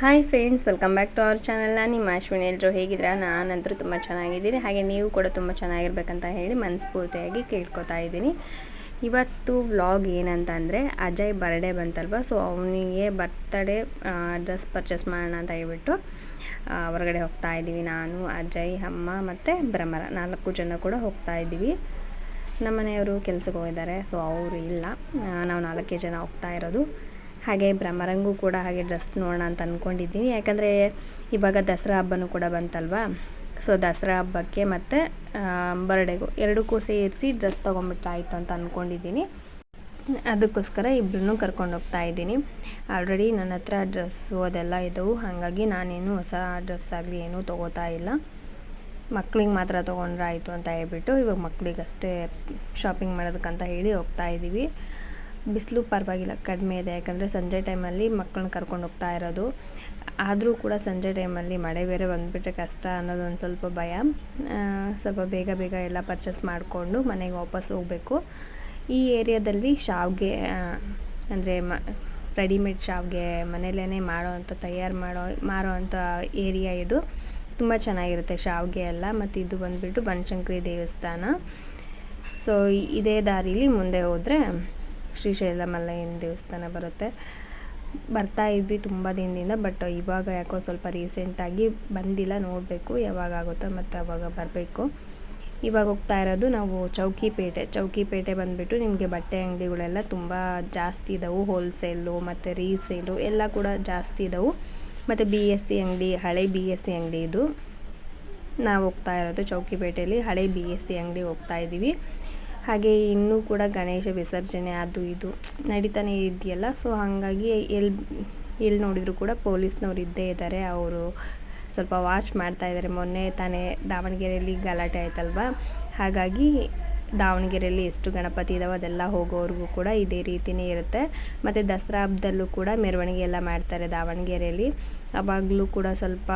Hi friends welcome back to our channel ನಾನು ನಿಮ್ಮ ಅಶ್ವಿನಿ ಎಲ್ಲರೂ ಹೇಗಿದ್ದೀರಾ? ನಾನಂತರೂ ತುಂಬ ಚೆನ್ನಾಗಿದ್ದೀನಿ. ಹಾಗೆ ನೀವು ಕೂಡ ತುಂಬ ಚೆನ್ನಾಗಿರ್ಬೇಕಂತ ಹೇಳಿ ಮನಸ್ಫೂರ್ತಿಯಾಗಿ ಕೇಳ್ಕೊತಾ ಇದ್ದೀನಿ. ಇವತ್ತು ವ್ಲಾಗ್ ಏನಂತ ಅಂದರೆ ಅಜಯ್ ಬರ್ಡೇ ಬಂತಲ್ವ? ಸೊ ಅವನಿಗೆ ಬರ್ತಡೇ ಡ್ರೆಸ್ ಪರ್ಚೇಸ್ ಮಾಡೋಣ ಅಂತ ಹೇಳ್ಬಿಟ್ಟು ಹೊರಗಡೆ ಹೋಗ್ತಾ ಇದ್ದೀವಿ ನಾನು, ಅಜಯ್, ಅಮ್ಮ ಮತ್ತು ಭ್ರಮರ. ನಾಲ್ಕು ಜನ ಕೂಡ ಹೋಗ್ತಾ ಇದ್ದೀವಿ. ನಮ್ಮ ಮನೆಯವರು ಕೆಲಸಕ್ಕೆ ಹೋಗಿದ್ದಾರೆ ಸೊ ಅವರು ಇಲ್ಲ. ನಾವು ನಾಲ್ಕೇ ಜನ ಹೋಗ್ತಾ ಇರೋದು. ಹಾಗೆ ಭ್ರಮರಂಗೂ ಕೂಡ ಹಾಗೆ ಡ್ರೆಸ್ ನೋಡೋಣ ಅಂತ ಅಂದ್ಕೊಂಡಿದ್ದೀನಿ ಯಾಕಂದರೆ ಇವಾಗ ದಸರಾ ಹಬ್ಬನೂ ಕೂಡ ಬಂತಲ್ವಾ? ಸೊ ದಸರಾ ಹಬ್ಬಕ್ಕೆ ಮತ್ತು ಬರ್ಡೇಗೂ ಎರಡಕ್ಕೂ ಸೇರಿಸಿ ಡ್ರೆಸ್ ತೊಗೊಂಬಿಟ್ಟಾಯಿತು ಅಂತ ಅಂದ್ಕೊಂಡಿದ್ದೀನಿ ಅದಕ್ಕೋಸ್ಕರ ಇಬ್ಬರನ್ನೂ ಕರ್ಕೊಂಡು ಹೋಗ್ತಾ ಇದ್ದೀನಿ. ಆಲ್ರೆಡಿ ನನ್ನ ಹತ್ರ ಡ್ರೆಸ್ಸು ಅದೆಲ್ಲ ಇದ್ದವು ಹಾಗಾಗಿ ನಾನೇನು ಹೊಸ ಡ್ರೆಸ್ ಆಗಲಿ ಏನೂ ತೊಗೋತಾ ಇಲ್ಲ. ಮಕ್ಳಿಗೆ ಮಾತ್ರ ತೊಗೊಂಡ್ರೆ ಆಯಿತು ಅಂತ ಹೇಳ್ಬಿಟ್ಟು ಇವಾಗ ಮಕ್ಕಳಿಗಷ್ಟೇ ಶಾಪಿಂಗ್ ಮಾಡೋದಕ್ಕಂತ ಹೇಳಿ ಹೋಗ್ತಾ ಇದ್ದೀವಿ ಬಿಸಿಲು ಪರವಾಗಿಲ್ಲ, ಕಡಿಮೆ ಇದೆ. ಯಾಕಂದರೆ ಸಂಜೆ ಟೈಮಲ್ಲಿ ಮಕ್ಕಳನ್ನ ಕರ್ಕೊಂಡು ಹೋಗ್ತಾ ಇರೋದು. ಆದರೂ ಕೂಡ ಸಂಜೆ ಟೈಮಲ್ಲಿ ಮಳೆ ಬೇರೆ ಬಂದುಬಿಟ್ರೆ ಕಷ್ಟ ಅನ್ನೋದು ಒಂದು ಸ್ವಲ್ಪ ಭಯ. ಸ್ವಲ್ಪ ಬೇಗ ಬೇಗ ಎಲ್ಲ ಪರ್ಚೇಸ್ ಮಾಡಿಕೊಂಡು ಮನೆಗೆ ವಾಪಸ್ ಹೋಗಬೇಕು. ಈ ಏರಿಯಾದಲ್ಲಿ ಶಾವ್ಗೆ ಅಂದರೆ ಮ ರೆಡಿಮೇಡ್ ಶಾವ್ಗೆ ಮನೇಲೇ ಮಾಡೋ ಅಂಥ ತಯಾರು ಮಾಡೋ, ಮಾರೋ ಅಂಥ ಏರಿಯಾ ಇದು. ತುಂಬ ಚೆನ್ನಾಗಿರುತ್ತೆ ಶಾವ್ಗೆ ಎಲ್ಲ. ಮತ್ತು ಇದು ಬಂದುಬಿಟ್ಟು ಬನಶಂಕರಿ ದೇವಸ್ಥಾನ. ಸೊ ಇದೇ ದಾರಿಲಿ ಮುಂದೆ ಹೋದರೆ ಶ್ರೀಶೈಲ ಮಲ್ಲಯ್ಯನ ದೇವಸ್ಥಾನ ಬರುತ್ತೆ. ಬರ್ತಾ ಇದ್ವಿ ತುಂಬ ದಿನದಿಂದ, ಬಟ್ ಇವಾಗ ಯಾಕೋ ಸ್ವಲ್ಪ ರೀಸೆಂಟಾಗಿ ಬಂದಿಲ್ಲ, ನೋಡಬೇಕು ಯಾವಾಗ ಆಗುತ್ತೋ ಮತ್ತು ಅವಾಗ ಬರಬೇಕು. ಇವಾಗ ಹೋಗ್ತಾ ಇರೋದು ನಾವು ಚೌಕಿಪೇಟೆ. ಚೌಕಿಪೇಟೆ ಬಂದುಬಿಟ್ಟು ನಿಮಗೆ ಬಟ್ಟೆ ಅಂಗಡಿಗಳೆಲ್ಲ ತುಂಬ ಜಾಸ್ತಿ ಇದ್ದಾವೆ ಹೋಲ್ಸೇಲು ಮತ್ತು ರೀಸೇಲು ಎಲ್ಲ ಕೂಡ ಜಾಸ್ತಿ ಇದ್ದಾವೆ ಮತ್ತು ಬಿ ಎಸ್ ಸಿ ಅಂಗಡಿ, ಹಳೆ ಬಿ ಎಸ್ ಸಿ ಅಂಗಡಿ ಇದು. ನಾವು ಹೋಗ್ತಾ ಇರೋದು ಚೌಕಿಪೇಟೆಯಲ್ಲಿ ಹಳೆ ಬಿ ಎಸ್ ಸಿ ಅಂಗಡಿ ಹೋಗ್ತಾ ಇದ್ದೀವಿ. ಹಾಗೆ ಇನ್ನೂ ಕೂಡ ಗಣೇಶ ವಿಸರ್ಜನೆ ಅದು ಇದು ನಡೀತಾನೆ ಇದೆಯಲ್ಲ ಸೊ ಹಾಗಾಗಿ ಎಲ್ಲಿ ಎಲ್ಲಿ ನೋಡಿದರೂ ಕೂಡ ಪೊಲೀಸ್ನವ್ರು ಇದ್ದೇ ಇದ್ದಾರೆ, ಅವರು ಸ್ವಲ್ಪ ವಾಚ್ ಮಾಡ್ತಾ ಇದ್ದಾರೆ. ಮೊನ್ನೆ ತಾನೇ ದಾವಣಗೆರೆಯಲ್ಲಿ ಗಲಾಟೆ ಆಯ್ತಲ್ವ? ಹಾಗಾಗಿ ದಾವಣಗೆರೆಯಲ್ಲಿ ಎಷ್ಟು ಗಣಪತಿ ಇದಾವೆ ಅದೆಲ್ಲ ಹೋಗೋವ್ರಿಗೂ ಕೂಡ ಇದೇ ರೀತಿಯೇ ಇರುತ್ತೆ. ಮತ್ತು ದಸರಾ ಹಬ್ಬದಲ್ಲೂ ಕೂಡ ಮೆರವಣಿಗೆ ಎಲ್ಲ ಮಾಡ್ತಾರೆ ದಾವಣಗೆರೆಯಲ್ಲಿ. ಅವಾಗಲೂ ಕೂಡ ಸ್ವಲ್ಪ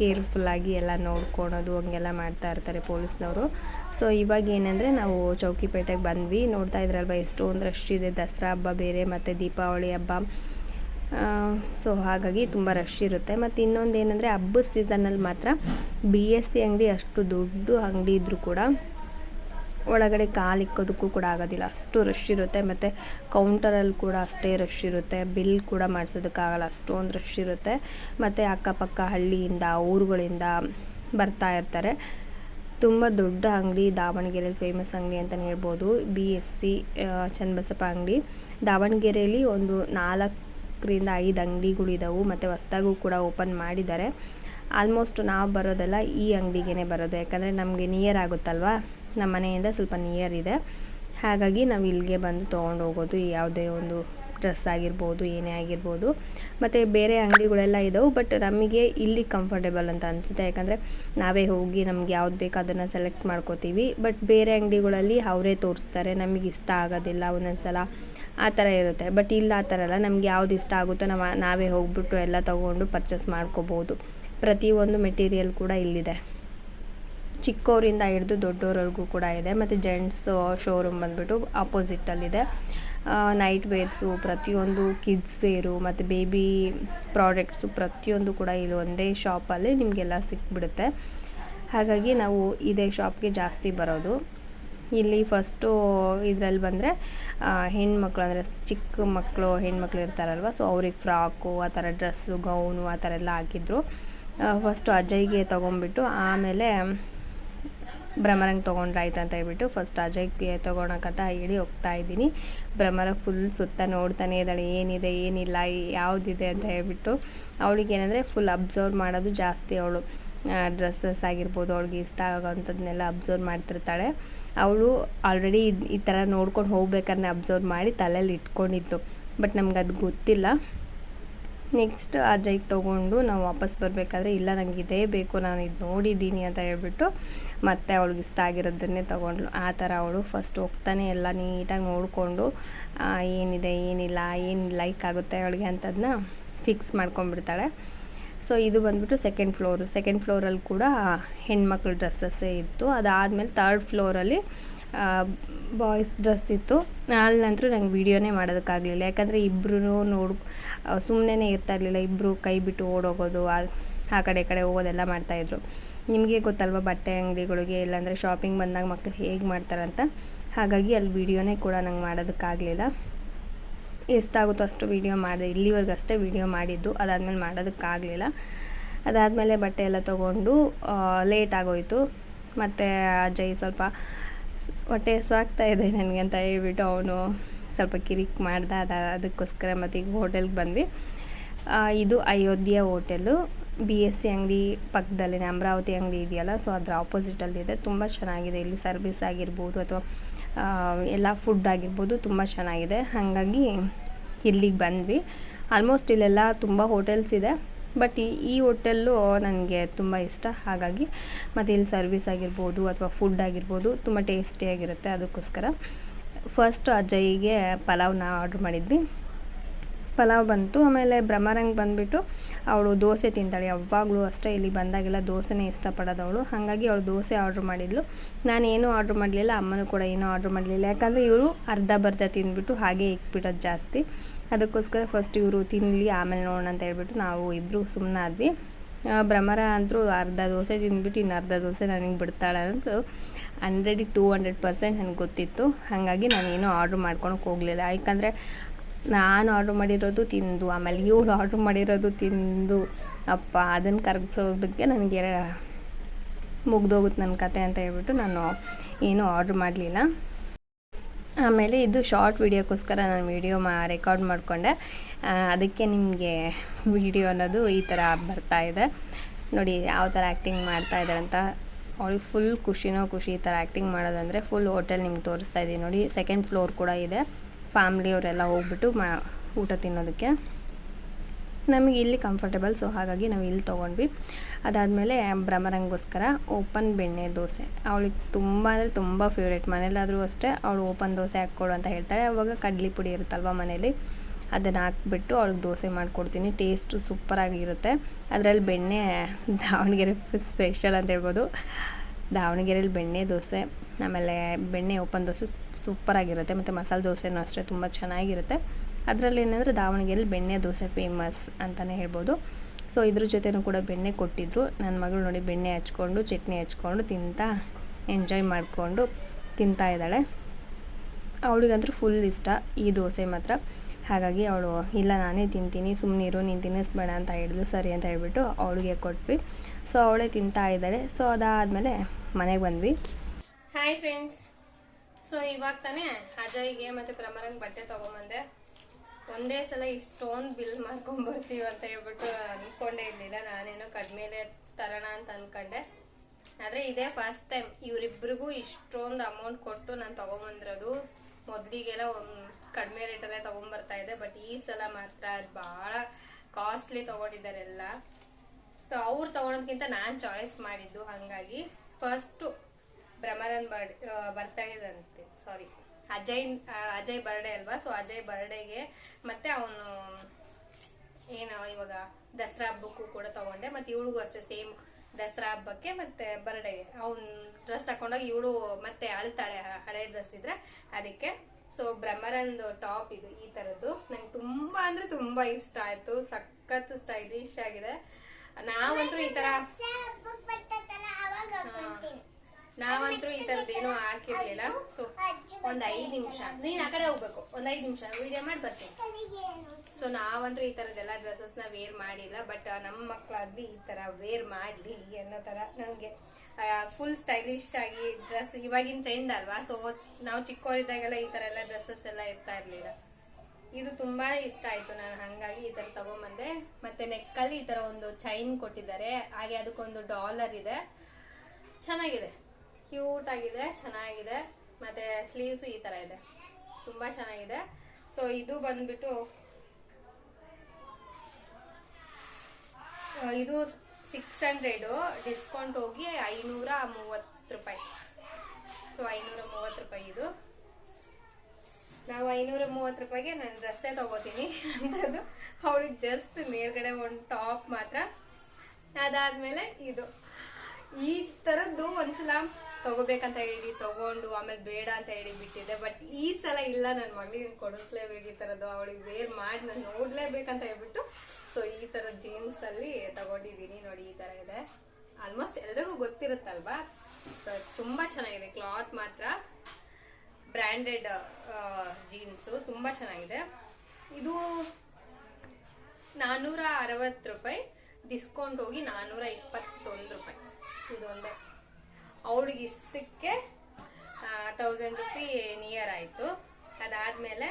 ಕೇರ್ಫುಲ್ಲಾಗಿ ಎಲ್ಲ ನೋಡ್ಕೊಳೋದು, ಹಂಗೆಲ್ಲ ಮಾಡ್ತಾ ಇರ್ತಾರೆ ಪೊಲೀಸ್ನವರು. ಸೊ ಇವಾಗ ಏನಂದರೆ ನಾವು ಚೌಕಿಪೇಟೆಗೆ ಬಂದ್ವಿ. ನೋಡ್ತಾ ಇದ್ರಲ್ವ ಎಷ್ಟೊಂದು ರಶ್ ಇದೆ. ದಸರಾ ಹಬ್ಬ ಬೇರೆ ಮತ್ತು ದೀಪಾವಳಿ ಹಬ್ಬ. ಸೊ ಹಾಗಾಗಿ ತುಂಬ ರಶ್ ಇರುತ್ತೆ. ಮತ್ತು ಇನ್ನೊಂದು ಏನಂದರೆ ಹಬ್ಬದ ಸೀಸನಲ್ಲಿ ಮಾತ್ರ ಬಿ ಎಸ್ ಸಿ ಅಂಗಡಿ ಅಷ್ಟು ದೊಡ್ಡ ಅಂಗಡಿ ಇದ್ದರೂ ಕೂಡ ಒಳಗಡೆ ಕಾಲು ಇಕ್ಕೋದಕ್ಕೂ ಕೂಡ ಆಗೋದಿಲ್ಲ. ಅಷ್ಟು ರಶ್ ಇರುತ್ತೆ. ಮತ್ತು ಕೌಂಟರಲ್ಲಿ ಕೂಡ ಅಷ್ಟೇ ರಶ್ ಇರುತ್ತೆ. ಬಿಲ್ ಕೂಡ ಮಾಡಿಸೋದಕ್ಕಾಗಲ್ಲ. ಅಷ್ಟೊಂದು ರಶ್ ಇರುತ್ತೆ. ಮತ್ತು ಅಕ್ಕಪಕ್ಕ ಹಳ್ಳಿಯಿಂದ, ಊರುಗಳಿಂದ ಬರ್ತಾ ಇರ್ತಾರೆ. ತುಂಬ ದೊಡ್ಡ ಅಂಗಡಿ ದಾವಣಗೆರೆಯಲ್ಲಿ ಫೇಮಸ್ ಅಂಗಡಿ ಅಂತಲೇ ಹೇಳ್ಬೋದು. ಬಿ ಎಸ್ ಸಿ ಚನ್ನಬಸಪ್ಪ ಅಂಗಡಿ. ದಾವಣಗೆರೆಯಲ್ಲಿ ಒಂದು ನಾಲ್ಕರಿಂದ ಐದು ಅಂಗಡಿಗಳಿದಾವೆ. ಮತ್ತು ಹೊಸ್ದಾಗೂ ಕೂಡ ಓಪನ್ ಮಾಡಿದ್ದಾರೆ. ಆಲ್ಮೋಸ್ಟ್ ನಾವು ಬರೋದೆಲ್ಲ ಈ ಅಂಗಡಿಗೇ ಬರೋದು. ಯಾಕಂದರೆ ನಮಗೆ ನಿಯರ್ ಆಗುತ್ತಲ್ವಾ? ನಮ್ಮ ಮನೆಯಿಂದ ಸ್ವಲ್ಪ ನಿಯರ್ ಇದೆ. ಹಾಗಾಗಿ ನಾವು ಇಲ್ಲಿಗೆ ಬಂದು ತೊಗೊಂಡು ಹೋಗೋದು ಯಾವುದೇ ಒಂದು ಡ್ರೆಸ್ ಆಗಿರ್ಬೋದು, ಏನೇ ಆಗಿರ್ಬೋದು. ಮತ್ತು ಬೇರೆ ಅಂಗಡಿಗಳೆಲ್ಲ ಇದ್ದಾವೆ ಬಟ್ ನಮಗೆ ಇಲ್ಲಿ ಕಂಫರ್ಟೇಬಲ್ ಅಂತ ಅನಿಸುತ್ತೆ. ಯಾಕಂದರೆ ನಾವೇ ಹೋಗಿ ನಮ್ಗೆ ಯಾವ್ದು ಬೇಕು ಅದನ್ನು ಸೆಲೆಕ್ಟ್ ಮಾಡ್ಕೋತೀವಿ. ಬಟ್ ಬೇರೆ ಅಂಗಡಿಗಳಲ್ಲಿ ಅವರೇ ತೋರಿಸ್ತಾರೆ, ನಮಗೆ ಇಷ್ಟ ಆಗೋದಿಲ್ಲ ಒಂದೊಂದು ಸಲ ಆ ಥರ ಇರುತ್ತೆ. ಬಟ್ ಇಲ್ಲ ಆ ಥರ ಅಲ್ಲ, ನಮ್ಗೆ ಯಾವ್ದು ಇಷ್ಟ ಆಗುತ್ತೋ ನಾವು ನಾವೇ ಹೋಗ್ಬಿಟ್ಟು ಎಲ್ಲ ತೊಗೊಂಡು ಪರ್ಚೇಸ್ ಮಾಡ್ಕೋಬೋದು. ಪ್ರತಿಯೊಂದು ಮೆಟೀರಿಯಲ್ ಕೂಡ ಇಲ್ಲಿದೆ. ಚಿಕ್ಕವರಿಂದ ಹಿಡಿದು ದೊಡ್ಡವರವರೆಗೂ ಕೂಡ ಇದೆ. ಮತ್ತು ಜೆಂಟ್ಸ್ ಶೋರೂಮ್ ಬಂದುಬಿಟ್ಟು ಆಪೋಸಿಟಲ್ಲಿದೆ ನೈಟ್ ವೇರ್ಸು ಪ್ರತಿಯೊಂದು ಕಿಡ್ಸ್ ವೇರು ಮತ್ತು ಬೇಬಿ ಪ್ರಾಡಕ್ಟ್ಸು ಪ್ರತಿಯೊಂದು ಕೂಡ ಇಲ್ಲಿ ಒಂದೇ ಶಾಪಲ್ಲಿ ನಿಮಗೆಲ್ಲ ಸಿಕ್ಬಿಡುತ್ತೆ. ಹಾಗಾಗಿ ನಾವು ಇದೇ ಶಾಪ್ಗೆ ಜಾಸ್ತಿ ಬರೋದು. ಇಲ್ಲಿ ಫಸ್ಟು ಇದರಲ್ಲಿ ಬಂದರೆ ಹೆಣ್ಮಕ್ಳು ಅಂದರೆ ಚಿಕ್ಕ ಮಕ್ಕಳು ಹೆಣ್ಮಕ್ಳು ಇರ್ತಾರಲ್ವ ಸೊ ಅವ್ರಿಗೆ ಫ್ರಾಕು ಆ ಥರ ಡ್ರೆಸ್ಸು ಗೌನು ಆ ಥರ ಎಲ್ಲ ಹಾಕಿದ್ರು. ಫಸ್ಟು ಅಜಯ್ಗೆ ತೊಗೊಂಬಿಟ್ಟು ಆಮೇಲೆ ಭ್ರಮರಂಗೆ ತೊಗೊಂಡ್ರಾಯ್ತು ಅಂತ ಹೇಳ್ಬಿಟ್ಟು ಫಸ್ಟ್ ಅಜಯ್ಗೆ ತೊಗೊಳಕಂತ ಹೇಳಿ ಹೋಗ್ತಾ ಇದ್ದೀನಿ. ಭ್ರಮರ ಫುಲ್ ಸುತ್ತ ನೋಡ್ತಾನೆ ಇದ್ದಾಳೆ, ಏನಿದೆ, ಏನಿಲ್ಲ, ಯಾವುದಿದೆ ಅಂತ ಹೇಳ್ಬಿಟ್ಟು ಅವಳಿಗೆ ಏನಂದರೆ ಫುಲ್ ಅಬ್ಸರ್ವ್ ಮಾಡೋದು ಜಾಸ್ತಿ ಅವಳು. ಡ್ರೆಸ್ಸಸ್ ಆಗಿರ್ಬೋದು, ಅವಳಿಗೆ ಇಷ್ಟ ಆಗೋವಂಥದ್ದನ್ನೆಲ್ಲ ಅಬ್ಸರ್ವ್ ಮಾಡ್ತಿರ್ತಾಳೆ. ಅವಳು ಆಲ್ರೆಡಿ ಈ ಥರ ನೋಡ್ಕೊಂಡು ಹೋಗ್ಬೇಕಾದ್ರೆ ಅಬ್ಸರ್ವ್ ಮಾಡಿ ತಲೆಯಲ್ಲಿ ಇಟ್ಕೊಂಡಿದ್ದು. ಬಟ್ ನಮ್ಗೆ ಅದು ಗೊತ್ತಿಲ್ಲ. ನೆಕ್ಸ್ಟ್ ಆ ಜೈಗೆ ತೊಗೊಂಡು ನಾವು ವಾಪಸ್ ಬರಬೇಕಾದ್ರೆ ಇಲ್ಲ ನನಗೆ ಇದೇ ಬೇಕು, ನಾನು ಇದು ನೋಡಿದ್ದೀನಿ ಅಂತ ಹೇಳ್ಬಿಟ್ಟು ಮತ್ತೆ ಅವಳಿಗೆ ಇಷ್ಟ ಆಗಿರೋದನ್ನೇ ತೊಗೊಂಡ್ಳು. ಆ ಥರ ಅವಳು ಫಸ್ಟ್ ಹೋಗ್ತಾನೆ ಎಲ್ಲ ನೀಟಾಗಿ ನೋಡಿಕೊಂಡು ಏನಿದೆ, ಏನಿಲ್ಲ, ಏನು ಲೈಕ್ ಆಗುತ್ತೆ ಅವಳಿಗೆ ಅಂತದನ್ನ ಫಿಕ್ಸ್ ಮಾಡ್ಕೊಂಡ್ಬಿಡ್ತಾಳೆ. ಸೊ ಇದು ಬಂದ್ಬಿಟ್ಟು ಸೆಕೆಂಡ್ ಫ್ಲೋರು ಸೆಕೆಂಡ್ ಫ್ಲೋರಲ್ಲಿ ಕೂಡ ಹೆಣ್ಮಕ್ಳ ಡ್ರೆಸ್ಸಸ್ಸೇ ಇತ್ತು. ಅದಾದಮೇಲೆ ತರ್ಡ್ ಫ್ಲೋರಲ್ಲಿ ಬಾಯ್ಸ್ ಡ್ರೆಸ್ ಇತ್ತು. ಅಲ್ಲಿ ನಂತರ ನಂಗೆ ವೀಡಿಯೋನೇ ಮಾಡೋದಕ್ಕಾಗಲಿಲ್ಲ. ಯಾಕಂದರೆ ಇಬ್ಬರೂ ನೋಡಿ ಸುಮ್ಮನೆ ಇರ್ತಾ ಇರಲಿಲ್ಲ. ಇಬ್ಬರು ಕೈ ಬಿಟ್ಟು ಓಡೋಗೋದು, ಆ ಕಡೆ ಈ ಕಡೆ ಹೋಗೋದೆಲ್ಲ ಮಾಡ್ತಾಯಿದ್ರು ನಿಮಗೆ ಗೊತ್ತಲ್ವ ಬಟ್ಟೆ ಅಂಗಡಿಗಳಿಗೆ ಇಲ್ಲಾಂದರೆ ಶಾಪಿಂಗ್ ಬಂದಾಗ ಮಕ್ಕಳು ಹೇಗೆ ಮಾಡ್ತಾರಂತ? ಹಾಗಾಗಿ ಅಲ್ಲಿ ವೀಡಿಯೋನೇ ಕೂಡ ನಂಗೆ ಮಾಡೋದಕ್ಕಾಗಲಿಲ್ಲ. ಎಷ್ಟಾಗುತ್ತೋ ಅಷ್ಟು ವೀಡಿಯೋ ಮಾಡಿದೆ. ಇಲ್ಲಿವರೆಗೂ ಅಷ್ಟೇ ವೀಡಿಯೋ ಮಾಡಿದ್ದು. ಅದಾದಮೇಲೆ ಮಾಡೋದಕ್ಕಾಗಲಿಲ್ಲ. ಅದಾದಮೇಲೆ ಬಟ್ಟೆ ಎಲ್ಲ ತೊಗೊಂಡು ಲೇಟ್ ಆಗೋಯಿತು. ಮತ್ತು ಅಜಯ್ ಸ್ವಲ್ಪ ಹೊಟ್ಟೆ ಸಾಕ್ತಾ ಇದೆ ನನಗೆ ಅಂತ ಹೇಳ್ಬಿಟ್ಟು ಅವನು ಸ್ವಲ್ಪ ಕಿರಿಕ್ ಮಾಡ್ದ, ಅದ, ಅದಕ್ಕೋಸ್ಕರ ಮತ್ತು ಈಗ ಹೋಟೆಲ್ಗೆ ಬಂದ್ವಿ. ಇದು Ayodhya hotel. B S C ಅಂಗಡಿ ಪಕ್ಕದಲ್ಲೇ ಅಮರಾವತಿ ಅಂಗಡಿ ಇದೆಯಲ್ಲ, ಸೊ ಅದರ ಆಪೋಸಿಟಲ್ಲಿದೆ ತುಂಬ ಚೆನ್ನಾಗಿದೆ. ಇಲ್ಲಿ ಸರ್ವಿಸ್ ಆಗಿರ್ಬೋದು ಅಥವಾ ಎಲ್ಲ ಫುಡ್ ಆಗಿರ್ಬೋದು ತುಂಬ ಚೆನ್ನಾಗಿದೆ. ಹಾಗಾಗಿ ಇಲ್ಲಿಗೆ ಬಂದ್ವಿ. ಆಲ್ಮೋಸ್ಟ್ ಇಲ್ಲೆಲ್ಲ ತುಂಬ ಹೋಟೆಲ್ಸ್ ಇದೆ. ಬಟ್ ಈ ಹೋಟೆಲ್ಲು ನನಗೆ ತುಂಬ ಇಷ್ಟ. ಹಾಗಾಗಿ ಮತ್ತು ಇಲ್ಲಿ ಸರ್ವಿಸ್ ಆಗಿರ್ಬೋದು ಅಥವಾ ಫುಡ್ ಆಗಿರ್ಬೋದು ತುಂಬ ಟೇಸ್ಟಿಯಾಗಿರುತ್ತೆ ಅದಕ್ಕೋಸ್ಕರ. ಫಸ್ಟ್ ಅಜಯ್ಗೆ ಪಲಾವ್ನ ಆರ್ಡ್ರ್ ಮಾಡಿದ್ವಿ. ಪಲಾವ್ ಬಂತು, ಆಮೇಲೆ ಬ್ರಹ್ಮರಂಗ್ ಬಂದುಬಿಟ್ಟು ಅವಳು ದೋಸೆ ತಿಂತಾಳೆ. ಯಾವಾಗಲೂ ಅಷ್ಟೇ ಇಲ್ಲಿ ಬಂದಾಗೆಲ್ಲ ದೋಸೆನೇ ಇಷ್ಟಪಡೋದು ಅವಳು ಹಾಗಾಗಿ ಅವಳು ದೋಸೆ ಆರ್ಡ್ರ್ ಮಾಡಿದ್ಲು. ನಾನು ಏನೂ ಆರ್ಡ್ರ್ ಮಾಡಲಿಲ್ಲ, ಅಮ್ಮನೂ ಕೂಡ ಏನೂ ಆರ್ಡ್ರ್ ಮಾಡಲಿಲ್ಲ. ಯಾಕಂದರೆ ಇವರು ಅರ್ಧ ಬರ್ಧ ತಿಂದ್ಬಿಟ್ಟು ಹಾಗೆ ಇಕ್ಬಿಡೋದು ಜಾಸ್ತಿ. ಅದಕ್ಕೋಸ್ಕರ ಫಸ್ಟ್ ಇವರು ತಿನ್ನಲಿ ಆಮೇಲೆ ನೋಡೋಣ ಅಂತ ಹೇಳ್ಬಿಟ್ಟು ನಾವು ಇಬ್ಬರು ಸುಮ್ಮನಾದ್ವಿ ಭ್ರಮರ ಅಂತೂ ಅರ್ಧ ದೋಸೆ ತಿಂದ್ಬಿಟ್ಟು ಇನ್ನು ಅರ್ಧ ದೋಸೆ ನನಗೆ ಬಿಡ್ತಾಳೆ ಅಂತ ಹಂಡ್ರೆಡಿಗೆ ಟೂ ಹಂಡ್ರೆಡ್ ಪರ್ಸೆಂಟ್ ನನಗೆ ಗೊತ್ತಿತ್ತು. ಹಾಗಾಗಿ ನಾನೇನು ಆರ್ಡ್ರ್ ಮಾಡ್ಕೊಳಕ್ಕೆ ಹೋಗಲಿಲ್ಲ. ಯಾಕಂದರೆ ನಾನು ಆರ್ಡ್ರ್ ಮಾಡಿರೋದು ತಿಂದು, ಆಮೇಲೆ ಇವಳು ಆರ್ಡ್ರ್ ಮಾಡಿರೋದು ತಿಂದು, ಅಪ್ಪ ಅದನ್ನು ಕರಗಿಸೋದಕ್ಕೆ ನನಗೆ ಮುಗ್ದೋಗುತ್ತೆ ನನ್ನ ಕತೆ ಅಂತ ಹೇಳ್ಬಿಟ್ಟು ನಾನು ಏನೂ ಆರ್ಡ್ರ್ ಮಾಡಲಿಲ್ಲ. ಆಮೇಲೆ ಇದು ಶಾರ್ಟ್ ವಿಡಿಯೋಕ್ಕೋಸ್ಕರ ನಾನು ವಿಡಿಯೋ ಮಾ ರೆಕಾರ್ಡ್ ಮಾಡಿಕೊಂಡೆ. ಅದಕ್ಕೆ ನಿಮಗೆ ವಿಡಿಯೋ ಅನ್ನೋದು ಈ ಥರ ಬರ್ತಾ ಇದೆ. ನೋಡಿ ಯಾವ ಥರ ಆ್ಯಕ್ಟಿಂಗ್ ಮಾಡ್ತಾ ಇದ್ದಾರೆ ಅಂತ. ಅವಳಿಗೆ ಫುಲ್ ಖುಷಿನೋ ಖುಷಿ ಈ ಥರ ಆ್ಯಕ್ಟಿಂಗ್ ಮಾಡೋದಂದರೆ ಫುಲ್ ಹೋಟೆಲ್ ನಿಮ್ಗೆ ತೋರಿಸ್ತಾ ಇದ್ದೀನಿ ನೋಡಿ ಸೆಕೆಂಡ್ ಫ್ಲೋರ್ ಕೂಡ ಇದೆ. ಫ್ಯಾಮ್ಲಿಯವರೆಲ್ಲ ಹೋಗ್ಬಿಟ್ಟು ಮಾ, ಊಟ ತಿನ್ನೋದಕ್ಕೆ. ನಮಗೆ ಇಲ್ಲಿ ಕಂಫರ್ಟೇಬಲ್ ಸೊ ಹಾಗಾಗಿ ನಾವು ಇಲ್ಲಿ ತೊಗೊಂಡ್ವಿ. ಅದಾದಮೇಲೆ ಭ್ರಮರಂಗೋಸ್ಕರ ಓಪನ್ ಬೆಣ್ಣೆ ದೋಸೆ. ಅವಳಿಗೆ ತುಂಬ ಅಂದರೆ ತುಂಬ ಫೇವ್ರೇಟ್ ಮನೇಲಾದರೂ ಅಷ್ಟೇ ಅವಳು ಓಪನ್ ದೋಸೆ ಹಾಕ್ಕೊಡು ಅಂತ ಹೇಳ್ತಾಳೆ. ಅವಾಗ ಕಡ್ಲಿ ಪುಡಿ ಇರುತ್ತಲ್ವ ಮನೇಲಿ, ಅದನ್ನು ಹಾಕ್ಬಿಟ್ಟು ಅವಳಿಗೆ ದೋಸೆ ಮಾಡಿಕೊಡ್ತೀನಿ. ಟೇಸ್ಟು ಸೂಪರಾಗಿರುತ್ತೆ ಅದರಲ್ಲಿ ಬೆಣ್ಣೆ, ದಾವಣಗೆರೆ ಸ್ಪೆಷಲ್ ಅಂತ ಹೇಳ್ಬೋದು. ದಾವಣಗೆರೆಯಲ್ಲಿ ಬೆಣ್ಣೆ ದೋಸೆ, ಆಮೇಲೆ ಬೆಣ್ಣೆ ಓಪನ್ ದೋಸೆ ಸೂಪರಾಗಿರುತ್ತೆ. ಮತ್ತು ಮಸಾಲೆ ದೋಸೆನೂ ಅಷ್ಟೇ ತುಂಬ ಚೆನ್ನಾಗಿರುತ್ತೆ. ಅದರಲ್ಲಿ ಏನಂದರೆ ದಾವಣಗೆರೆಯಲ್ಲಿ ಬೆಣ್ಣೆ ದೋಸೆ ಫೇಮಸ್ ಅಂತಲೇ ಹೇಳ್ಬೋದು. ಸೊ ಇದ್ರ ಜೊತೆನೂ ಕೂಡ ಬೆಣ್ಣೆ ಕೊಟ್ಟಿದ್ದರು ನನ್ನ ಮಗಳು ನೋಡಿ ಬೆಣ್ಣೆ ಹಚ್ಕೊಂಡು, ಚಟ್ನಿ ಹಚ್ಕೊಂಡು ತಿಂತಾ ಎಂಜಾಯ್ ಮಾಡಿಕೊಂಡು ತಿಂತಾ ಇದ್ದಾಳೆ. ಅವಳಿಗಂತೂ ಫುಲ್ ಇಷ್ಟ ಈ ದೋಸೆ ಮಾತ್ರ. ಹಾಗಾಗಿ ಅವಳು, ಇಲ್ಲ, ನಾನೇ ತಿಂತೀನಿ ಸುಮ್ಮನೆ ಇರು, ನೀನು ತಿನ್ನಿಸ್ಬೇಡ ಅಂತ ಹೇಳಿದ್ಲು. ಸರಿ ಅಂತ ಹೇಳಿಬಿಟ್ಟು ಅವಳಿಗೆ ಕೊಟ್ವಿ. ಸೊ ಅವಳೇ ತಿಂತಾ ಇದ್ದಾಳೆ. ಸೊ ಅದಾದಮೇಲೆ ಮನೆಗೆ ಬಂದ್ವಿ. ಹಾಯ್ ಫ್ರೆಂಡ್ಸ್ ಸೊ ಇವಾಗ ತಾನೇ ಅಜಯ್ಗೆ ಮತ್ತೆ ಪ್ರಮರಂಗ್ ಬಟ್ಟೆ ತಗೊಂಬಂದೆ. ಒಂದೇ ಸಲ ಇಷ್ಟೊಂದು ಬಿಲ್ ಮಾಡ್ಕೊಂಬರ್ತೀವಿ ಅಂತ ಹೇಳ್ಬಿಟ್ಟು ಅನ್ಕೊಂಡೇ ಇರ್ಲಿಲ್ಲ. ನಾನೇನೋ ಕಡಿಮೆಲೆ ತರೋಣ ಅಂತ ಅನ್ಕೊಂಡೆ. ಆದ್ರೆ ಇದೇ ಫಸ್ಟ್ ಟೈಮ್ ಇವರಿಬ್ರಿಗೂ ಇಷ್ಟೊಂದು ಅಮೌಂಟ್ ಕೊಟ್ಟು ನಾನು ತಗೊಂಬಂದಿರೋದು ಮೊದಲಿಗೆಲ್ಲ ಒಂದು ಕಡಿಮೆ ರೇಟಲ್ಲೇ ತಗೊಂಡ್ಬರ್ತಾ ಇದೆ ಬಟ್ ಈ ಸಲ ಮಾತ್ರ ಬಹಳ ಕಾಸ್ಟ್ಲಿ ತಗೊಂಡಿದ್ದಾರೆಲ್ಲ ಸೊ ಅವ್ರು ತಗೊಳೋದ್ಕಿಂತ ನಾನು ಚಾಯ್ಸ್ ಮಾಡಿದ್ದು. ಹಾಗಾಗಿ ಫಸ್ಟು ಭ್ರಮರನ್ ಬರ್ಡ್ ಬರ್ತಾ ಇದಂತೆ ಸಾರಿ ಅಜಯ್ ಅಜಯ್ ಬರ್ಡೇ ಅಲ್ವಾ? ಸೊ ಅಜಯ್ ಬರ್ಡೇಗೆ ಮತ್ತೆ ಅವನು ಏನು ಇವಾಗ ದಸರಾ ಹಬ್ಬಕ್ಕೂ ಕೂಡ ತಗೊಂಡೆ. ಮತ್ತೆ ಇವಳಿಗೂ ಅಷ್ಟೇ ಸೇಮ್ ದಸರಾ ಹಬ್ಬಕ್ಕೆ ಮತ್ತೆ ಬರ್ಡೇಗೆ ಅವ್ನು ಡ್ರೆಸ್ ಹಾಕೊಂಡಾಗ ಇವಳು ಮತ್ತೆ ಅಳ್ತಾಳೆ ಹಳೆ ಡ್ರೆಸ್ ಇದ್ರೆ. ಅದಕ್ಕೆ ಸೊ ಭ್ರಮರಂದು ಟಾಪ್ ಇದು ಈ ತರದ್ದು. ನಂಗೆ ತುಂಬಾ ಅಂದ್ರೆ ತುಂಬಾ ಇಷ್ಟ ಆಯ್ತು. ಸಖತ್ ಸ್ಟೈಲಿಶ್ ಆಗಿದೆ. ನಾವಂತೂ ಈ ತರ ನಾವಂತೂ ಈ ತರದ್ದು ಏನೂ ಹಾಕಿರ್ಲಿಲ್ಲ. ಸೊ ಒಂದ್ ಐದ್ ನಿಮಿಷ. ನೀನ್ ಆ ಕಡೆ ಹೋಗ್ಬೇಕು. ಒಂದ್ ಐದ್ ನಿಮಿಷ. ವಿಡಿಯೋ ಮಾಡಿ ಬರ್ತೀನಿ. ಸೊ ನಾವಂತೂ ಈ ತರದ್ದೆಲ್ಲ ಡ್ರೆಸ್ಸಸ್ನ ವೇರ್ ಮಾಡಿಲ್ಲ. ಬಟ್ ನಮ್ಮ ಮಕ್ಕಳಾಗ್ಲಿ ಈ ತರ ವೇರ್ ಮಾಡ್ಲಿ ಅನ್ನೋ ತರ ನಮ್ಗೆ ಫುಲ್ ಸ್ಟೈಲಿಶ್ ಆಗಿ ಡ್ರೆಸ್ ಇವಾಗಿನ ಟ್ರೆಂಡ್ ಅಲ್ವಾ? ಸೊ ನಾವು ಚಿಕ್ಕವರಿದ್ದಾಗೆಲ್ಲ ಈ ತರ ಎಲ್ಲ ಡ್ರೆಸ್ಸಸ್ ಎಲ್ಲ ಇರ್ತಾ ಇರ್ಲಿಲ್ಲ. ಇದು ತುಂಬಾ ಇಷ್ಟ ಆಯ್ತು ನಾನು ಹಂಗಾಗಿ ಈ ತರ ತಗೊಂಬಂದೆ. ಮತ್ತೆ ನೆಕ್ಕಲ್ಲಿ ಈ ತರ ಒಂದು ಚೈನ್ ಕೊಟ್ಟಿದ್ದಾರೆ. ಹಾಗೆ ಅದಕ್ಕೊಂದು ಡಾಲರ್ ಇದೆ. ಚೆನ್ನಾಗಿದೆ. ಕ್ಯೂಟ್ ಆಗಿದೆ, ಚೆನ್ನಾಗಿದೆ. ಮತ್ತೆ ಸ್ಲೀವ್ಸ್ ಈ ತರ ಇದೆ. ತುಂಬಾ ಚೆನ್ನಾಗಿದೆ. ಸೊ ಇದು ಬಂದ್ಬಿಟ್ಟು ಇದು ಸಿಕ್ಸ್ ಹಂಡ್ರೆಡ್ ಡಿಸ್ಕೌಂಟ್ ಹೋಗಿ ಐನೂರ ಮೂವತ್ತು ರೂಪಾಯಿ. ಸೊ ಐನೂರ ಮೂವತ್ತು ರೂಪಾಯಿ ಇದು. ನಾವು ಐನೂರ ಮೂವತ್ತು ರೂಪಾಯಿಗೆ ನಾನು ಡ್ರೆಸ್ಸೇ ತಗೋತೀನಿ ಅಂತದ್ದು. ಅವಳಿಗೆ ಜಸ್ಟ್ ಮೇಲ್ಗಡೆ ಒಂದು ಟಾಪ್ ಮಾತ್ರ. ಅದಾದ್ಮೇಲೆ ಇದು. ಈ ಥರದ್ದು ಒಂದ್ಸಲ ತಗೋಬೇಕಂತ ಹೇಳಿ, ತಗೊಂಡು ಆಮೇಲೆ ಬೇಡ ಅಂತ ಹೇಳಿ ಬಿಟ್ಟಿದ್ದೆ. ಬಟ್ ಈ ಸಲ ಇಲ್ಲ ನನ್ನ ಮಗಳಿಗೆ ಕೊಡಿಸ್ಲೇಬೇಕು ಈ ಥರದ್ದು ಅವಳಿಗೆ ವೇರ್ ಮಾಡಿ ನಾನು ನೋಡ್ಲೇಬೇಕಂತ ಹೇಳ್ಬಿಟ್ಟು ಸೊ ಈ ಥರ ಜೀನ್ಸ್ ಅಲ್ಲಿ ತಗೊಂಡಿದ್ದೀನಿ ನೋಡಿ, ಈ ಥರ ಇದೆ. ಆಲ್ಮೋಸ್ಟ್ ಎಲ್ರಿಗೂ ಗೊತ್ತಿರುತ್ತಲ್ವಾ? ಸೊ ತುಂಬಾ ಚೆನ್ನಾಗಿದೆ. ಕ್ಲಾತ್ ಮಾತ್ರ ಬ್ರ್ಯಾಂಡೆಡ್ ಜೀನ್ಸು ತುಂಬಾ ಚೆನ್ನಾಗಿದೆ. ಇದು ನಾನ್ನೂರ ಅರವತ್ತು ರೂಪಾಯಿ ಡಿಸ್ಕೌಂಟ್ ಹೋಗಿ ನಾನ್ನೂರ ಇಪ್ಪತ್ತೊಂದು ರೂಪಾಯಿ. ಇದೊಂದೇ. ಅವಳಿಗೆ ಇಷ್ಟಕ್ಕೆ ತೌಸಂಡ್ ರುಪಿ ನಿಯರ್ ಆಯಿತು. ಅದಾದಮೇಲೆ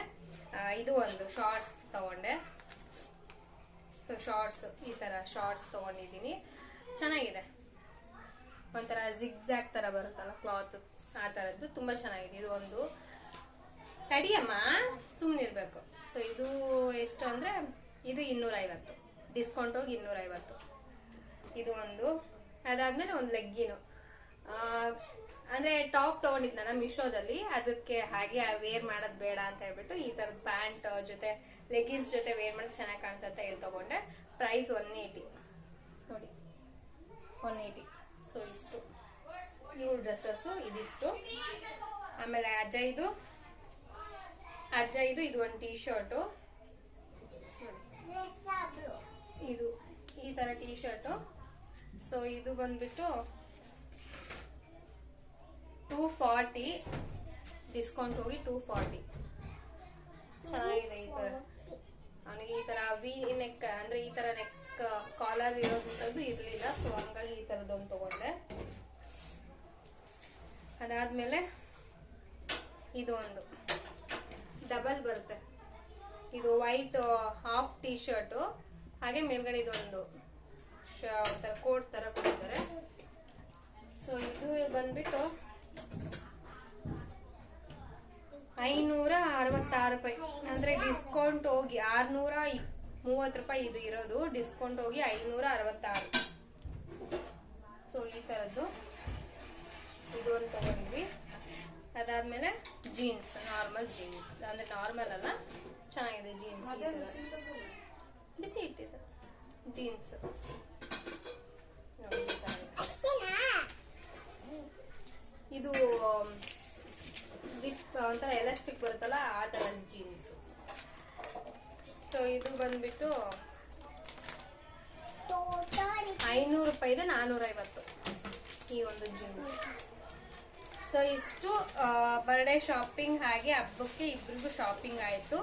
ಇದು ಒಂದು ಶಾರ್ಟ್ಸ್ ತಗೊಂಡೆ. ಸೊ ಶಾರ್ಟ್ಸ್ ಈ ಥರ ಶಾರ್ಟ್ಸ್ ತಗೊಂಡಿದ್ದೀನಿ. ಚೆನ್ನಾಗಿದೆ. ಒಂಥರ ಜಿಗ್ಜಾಗ್ ಥರ ಬರುತ್ತಲ್ಲ ಕ್ಲಾತ್ ಆ ಥರದ್ದು ತುಂಬ ಚೆನ್ನಾಗಿದೆ. ಇದು ಒಂದು ತಡಿಯಮ್ಮ ಸುಮ್ಮನಿರ್ಬೇಕು ಸೊ ಇದು ಎಷ್ಟು ಅಂದರೆ, ಇದು ಇನ್ನೂರೈವತ್ತು. ಡಿಸ್ಕೌಂಟ್ ಹೋಗಿ ಇನ್ನೂರೈವತ್ತು. ಇದು ಒಂದು, ಅದಾದ್ಮೇಲೆ ಒಂದು ಲೆಗ್ಗಿನು ಅಂದ್ರೆ ಟಾಪ್ ತಗೊಂಡಿದ್ನಲ್ಲ ಮಿಶೋದಲ್ಲಿ. ಅದಕ್ಕೆ ಹಾಗೆ ವೇರ್ ಮಾಡೋದ್ ಬೇಡ ಅಂತ ಹೇಳ್ಬಿಟ್ಟು ಈ ತರದ ಪ್ಯಾಂಟ್ ಜೊತೆ ಲೆಗಿನ್ಸ್ ಜೊತೆ ವೇರ್ ಮಾಡೋದು ಚೆನ್ನಾಗಿ ಕಾಣುತ್ತೆ ಹೇಳಿ ತಗೊಂಡೆ. ಪ್ರೈಸ್ ಒನ್ ಏಯ್ಟಿ ನೋಡಿ ಒನ್ ಏಯ್ಟಿ ಸೊ ಇಷ್ಟು. ಇವ್ರ ಡ್ರೆಸ್ಸಸ್ಸು ಇದಿಷ್ಟು. ಆಮೇಲೆ ಅಜ್ಜಯ್ಯದು ಅಜ್ಜಯ್ಯದು ಇದು ಒಂದು ಟೀ ಶರ್ಟು ಇದು ಈ ತರ ಟೀ ಶರ್ಟು ಸೊ ಇದು ಬಂದ್ಬಿಟ್ಟು ಟೂ ಫಾರ್ಟಿ ಡಿಸ್ಕೌಂಟ್ ಹೋಗಿ ಟೂ ಫಾರ್ಟಿ ಚೆನ್ನಾಗಿದೆ ಈ ತರ ಅವನಿಗೆ ಈ ತರ ವಿ ನೆಕ್ ಅಂದ್ರೆ ಈ ತರ ನೆಕ್ ಕಾಲರ್ ಇರೋದಂಥದ್ದು ಇರಲಿಲ್ಲ ಸೊ ಹಂಗಾಗಿ ಈ ತರದೊಂದು ತಗೊಂಡೆ. ಅದಾದ್ಮೇಲೆ ಇದು ಒಂದು. ಡಬಲ್ ಬರುತ್ತೆ. ಇದು ವೈಟ್ ಹಾಫ್ ಟೀ ಶರ್ಟು ಹಾಗೆ ಮೇಲ್ಗಡೆ ಇದೊಂದು ಕೋಟ್ ತರ ಕೊಡ್ತಾರೆ ಸೊ ಇದು ಬಂದ್ಬಿಟ್ಟು ಐನೂರ ಅರವತ್ತಾರು ರೂಪಾಯಿ. ಅಂದ್ರೆ ಡಿಸ್ಕೌಂಟ್ ಹೋಗಿ ಆರ್ನೂರ ಮೂವತ್ತು ರೂಪಾಯಿ ಇದು ಇರೋದು. ಡಿಸ್ಕೌಂಟ್ ಹೋಗಿ ಐನೂರ ಅರವತ್ತಾರು ಸೊ ಈ ತರದ್ದು ಇದು ಒಂದು ತಗೊಂಡ್ವಿ ಅದಾದ್ಮೇಲೆ ಜೀನ್ಸ್ ನಾರ್ಮಲ್ ಜೀನ್ಸ್ ಅಂದ್ರೆ ನಾರ್ಮಲ್ ಅಲ್ಲ, ಚೆನ್ನಾಗಿದೆ ಜೀನ್ಸ್ ಬಿಸಿ ಇಟ್ಟಿದ್ದು. ಜೀನ್ಸ್ ನೋಡಿ ಈ ತರ ಇದೆ. ಇದು ಜಿಪ್ ಒಂಥರ ಎಲಾಸ್ಟಿಕ್ ಬರುತ್ತಲ್ಲ ಆ ತರ ಜೀನ್ಸ್ ಸೊ ಇದು ಬಂದ್ಬಿಟ್ಟು ಐನೂರು ರೂಪಾಯಿದು ನಾನೂರ ಐವತ್ತು ಈ ಒಂದು ಜೀನ್ಸ್ ಸೊ ಇಷ್ಟು ಬರ್ಡೇ ಶಾಪಿಂಗ್ ಹಾಗೆ ಹಬ್ಬಕ್ಕೆ ಇಬ್ರಿಗೂ ಶಾಪಿಂಗ್ ಆಯಿತು.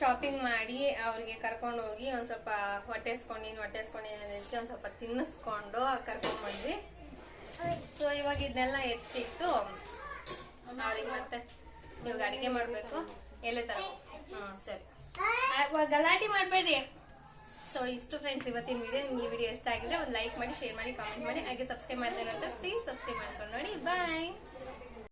ಶಾಪಿಂಗ್ ಮಾಡಿ ಅವ್ರಿಗೆ ಕರ್ಕೊಂಡು ಹೋಗಿ ಒಂದ್ ಸ್ವಲ್ಪ ಹೊಟ್ಟೆ ಹಸ್ಕೊಂಡಿನಿ ಹೊಟ್ಟೆ ಹಸ್ಕೊಂಡಿನಿ ಅನ್ನೋದಕ್ಕೆ ಒಂದು ಸ್ವಲ್ಪ ತಿನ್ನಿಸ್ಕೊಂಡು ಕರ್ಕೊಂಡ್ ಬಂದ್ವಿ. ಸೊ ಇವಾಗ ಇದನ್ನೆಲ್ಲ ಎತ್ತಿಟ್ಟು ಅವ್ರಿಗೆ ಮತ್ತೆ ಮಾಡ್ಬೇಕು. ತರ? ಸರಿ. ಗಲಾಟೆ ಮಾಡಬೇಡಿ. ಸೊ ಇಷ್ಟು ಫ್ರೆಂಡ್ಸ್ ಇವತ್ತಿನ ವಿಡಿಯೋ ನಿಮ್ಗೆ ಈ ವಿಡಿಯೋ ಇಷ್ಟ ಆಗಿದ್ರೆ ಒಂದು ಲೈಕ್ ಮಾಡಿ ಶೇರ್ ಮಾಡಿ ಕಾಮೆಂಟ್ ಮಾಡಿ, ಹಾಗೆ ಸಬ್ಸ್ಕ್ರೈಬ್ ಮಾಡ್ತಾ ಅಂತ ಪ್ಲೀಸ್ ಸಬ್ಸ್ಕ್ರೈಬ್ ಮಾಡ್ಕೊಂಡು ನೋಡಿ. ಬಾಯ್